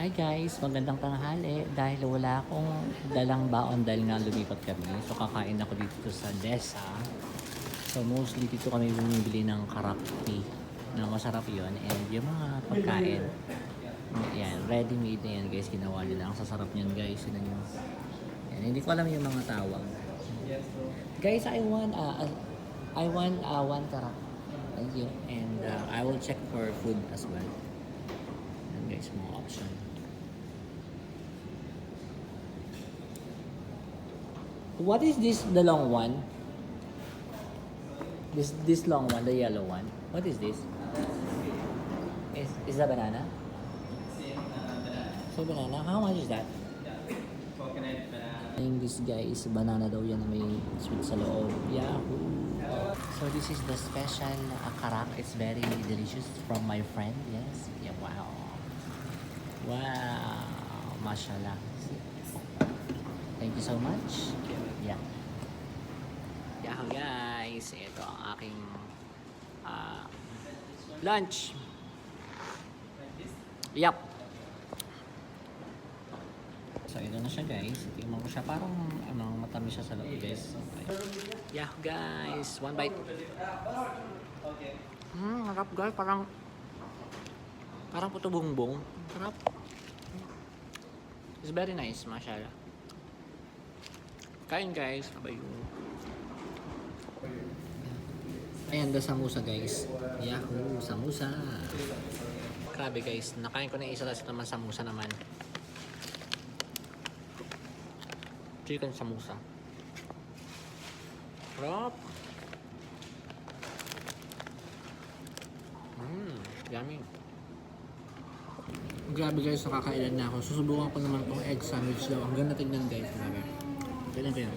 Hi guys, magandang tanghali. Dahil wala akong dalang baon dahil nga lumipat kami. So kakain ako dito sa Desa. So mostly dito kami bumibili ng karapti. Na masarap yon And yung mga pagkain. Yan, ready made na yan guys. Ginawa nila. Ang sasarap niyan guys. Yun nyo. Yan, hindi ko alam yung mga tawag. Guys, I want uh, uh, I want uh, one karap. Thank you. And uh, I will check for food as well. Yan guys, mga option. What is this, the long one? This this long one, the yellow one. What is this? Is is that banana? So banana, how much is that? Banana. Saying this guy is banana daw yan may sweet sa loob. Yahoo! So this is the special uh, karak. It's very delicious from my friend. Yes. Yeah, wow. Wow. Mashallah. Thank you so much. Yeah. Yahoo guys. Ito ang aking uh, lunch. Yup. So, ito na siya guys. Tingnan ko siya. Parang ano, matamis siya sa loob guys. Okay. Yeah guys. One bite. Okay. Hmm, harap guys. Parang parang puto bumbong. Harap. It's very nice, mashallah. Kain guys. Abay Ayan, the samusa guys. Yahoo, samusa. Grabe guys, nakain ko na isa tapos naman samusa naman. Chicken samusa. Sarap. Mmm, yummy. Grabe guys, nakakailan na ako. Susubukan ko naman tong egg sandwich daw. Ang ganda tignan guys. Grabe. Ko yan.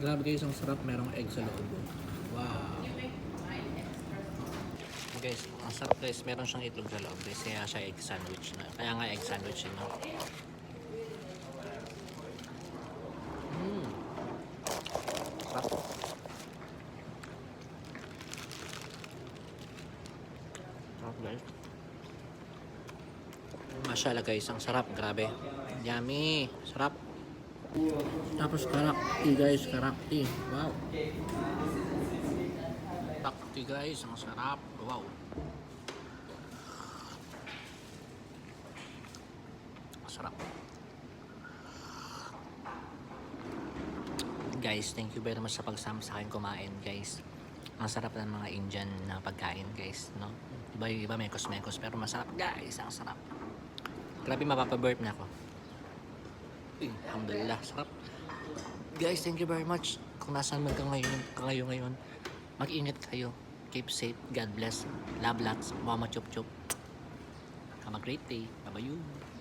Grabe guys, ang sarap. Merong egg sa loob. Wow. Guys, ang sarap guys. Meron siyang itlog sa loob guys. Kaya siya egg sandwich na. Kaya nga egg sandwich yun. No? Mm. Sarap. Sarap guys. Mashallah guys, ang sarap, grabe. Yummy, sarap. Tapos karakti guys, karakti. Wow. Karakti guys, ang sarap. Wow. Sarap. Guys, thank you very much sa pagsama sa akin kumain, guys. Ang sarap ng mga Indian na pagkain, guys, no? Iba, iba mekos-mekos, pero masarap, guys. Ang sarap. Grabe, mapapaburp na ako. Uy, alhamdulillah, sarap. Guys, thank you very much. Kung nasaan man ka ngayon, ka ngayon mag-ingat kayo. Keep safe. God bless. Love lots. Mama chup chup. Have a great day. Bye-bye.